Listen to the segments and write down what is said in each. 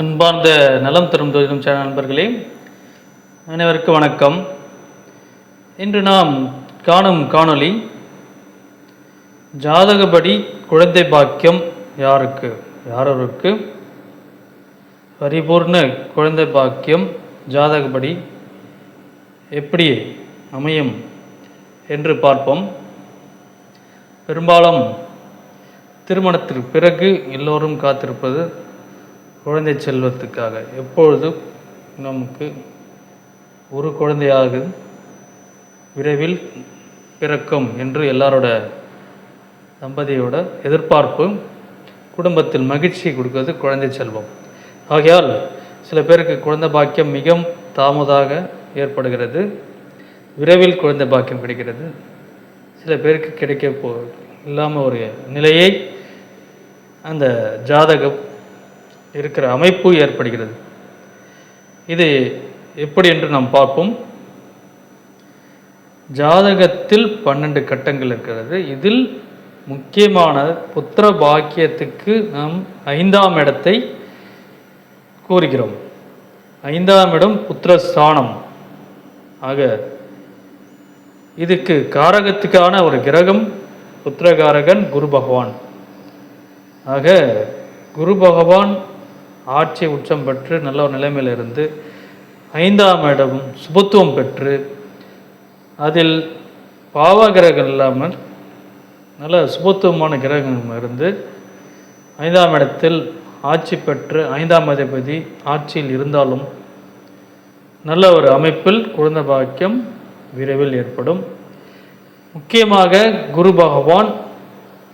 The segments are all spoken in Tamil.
அன்பார்ந்த நலம் தரும் தொழிலும் சேனல் நண்பர்களே அனைவருக்கும் வணக்கம். இன்று நாம் காணும் காணொளி ஜாதகப்படி குழந்தை பாக்கியம் யாருக்கு? யாரொருக்கு பரிபூர்ண குழந்தை பாக்கியம் ஜாதகப்படி எப்படி அமையும் என்று பார்ப்போம். பெரும்பாலும் திருமணத்திற்கு பிறகு எல்லோரும் காத்திருப்பது குழந்தை செல்வத்துக்காக எப்பொழுதும் நமக்கு ஒரு குழந்தையாக விரைவில் பிறக்கும் என்று எல்லாரோட தம்பதியோட எதிர்பார்ப்பு குடும்பத்தில் மகிழ்ச்சி கொடுக்கிறது குழந்தை செல்வம். ஆகையால் சில பேருக்கு குழந்தை பாக்கியம் மிகவும் தாமதாக ஏற்படுகிறது. விரைவில் குழந்தை பாக்கியம் கிடைக்கிறது. சில பேருக்கு கிடைக்க போ இல்லாமல் ஒரு நிலையை அந்த ஜாதகம் இருக்கிற அமைப்பு ஏற்படுகிறது. இது எப்படி என்று நாம் பார்ப்போம். ஜாதகத்தில் பன்னெண்டு கட்டங்கள் இருக்கிறது. இதில் முக்கியமான புத்திர பாக்கியத்துக்கு நாம் ஐந்தாம் இடத்தை கூறுகிறோம் ஐந்தாம் இடம் புத்திரஸ்தானம் ஆக இதுக்கு காரகத்துக்கான ஒரு கிரகம் புத்திரகாரகன் குரு பகவான். ஆக குரு பகவான் ஆட்சி உச்சம் பெற்று நல்ல ஒரு நிலைமையில் இருந்து ஐந்தாம் இடம் சுபத்துவம் பெற்று அதில் பாவ கிரகம் இல்லாமல் நல்ல சுபத்துவமான கிரகம் இருந்து ஐந்தாம் இடத்தில் ஆட்சி பெற்று ஐந்தாம் அதிபதி ஆட்சியில் இருந்தாலும் நல்ல ஒரு அமைப்பில் குழந்தை பாக்கியம் விரைவில் ஏற்படும். முக்கியமாக குரு பகவான்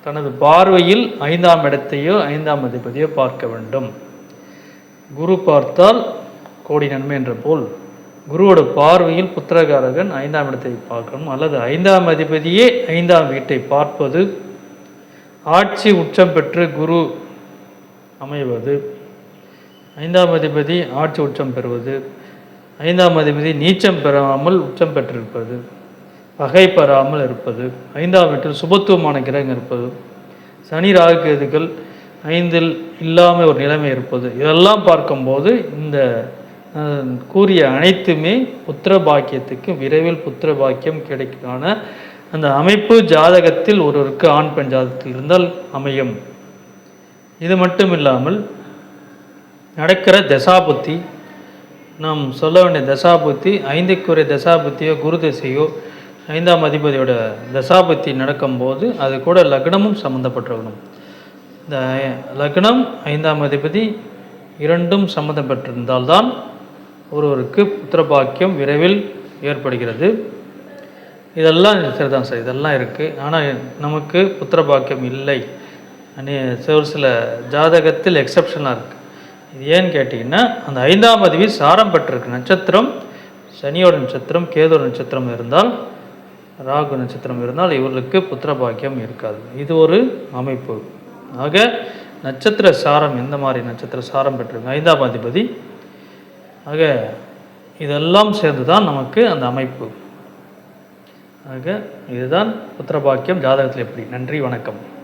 தனது பார்வையில் ஐந்தாம் இடத்தையோ ஐந்தாம் அதிபதியோ பார்க்க வேண்டும். குரு பார்த்தால் கோடி நன்மை என்ற போல். குருவோட பார்வையில் புத்திரகாரகன் ஐந்தாம் இடத்தை பார்க்கணும். அல்லது ஐந்தாம் அதிபதியே ஐந்தாம் வீட்டை பார்ப்பது. ஆட்சி உச்சம் பெற்று குரு அமைவது. ஐந்தாம் அதிபதி ஆட்சி உச்சம் பெறுவது. ஐந்தாம் அதிபதி நீச்சம் பெறாமல் உச்சம் பெற்றிருப்பது. பகை பெறாமல் இருப்பது. ஐந்தாம் வீட்டில் சுபத்துவமான கிரகம் இருப்பது. சனி ராகுகேதுகள் ஐந்தில் இல்லாமல் ஒரு நிலைமை இருப்பது. இதெல்லாம் பார்க்கும்போது இந்த கூறிய அனைத்துமே புத்திர பாக்கியத்துக்கு விரைவில் புத்திர பாக்கியம் கிடைக்கான அந்த அமைப்பு ஜாதகத்தில் ஒருவருக்கு ஆண் பெண் ஜாதகத்தில் இருந்தால் அமையும். இது மட்டும் இல்லாமல் நடக்கிற தசாபுத்தி நாம் சொல்ல வேண்டிய தசாபுத்தி ஐந்துக்குரிய தசாபுத்தியோ குரு திசையோ ஐந்தாம் அதிபதியோட தசாபுத்தி நடக்கும்போது அது கூட லக்னமும் சம்மந்தப்பட்டிருக்கணும் இந்த லக்னம் ஐந்தாம் அதிபதி இரண்டும் சம்மந்தம் பெற்றிருந்தால்தான் ஒருவருக்கு புத்திரபாக்கியம் விரைவில் ஏற்படுகிறது. இதெல்லாம் சரிதான் சார் இதெல்லாம் இருக்குது ஆனால் நமக்கு புத்திரபாக்கியம் இல்லை. ஒரு சில ஜாதகத்தில் எக்ஸப்ஷனாக இருக்குது இது ஏன்னு கேட்டிங்கன்னா அந்த ஐந்தாம் அதிபதி சாரம் பெற்றிருக்கு. நட்சத்திரம் சனியோட நட்சத்திரம் கேதோட நட்சத்திரம் இருந்தால் ராகு நட்சத்திரம் இருந்தால் இவர்களுக்கு புத்திரபாக்கியம் இருக்காது. இது ஒரு அமைப்பு. ஆக நட்சத்திர சாரம் எந்த மாதிரி நட்சத்திர சாரம் பெற்றிருக்கு ஐந்தாம் அதிபதி. ஆக இதெல்லாம் சேர்ந்து தான் நமக்கு அந்த அமைப்பு. ஆக இதுதான் புத்திரபாக்கியம் ஜாதகத்தில் எப்படி? நன்றி வணக்கம்.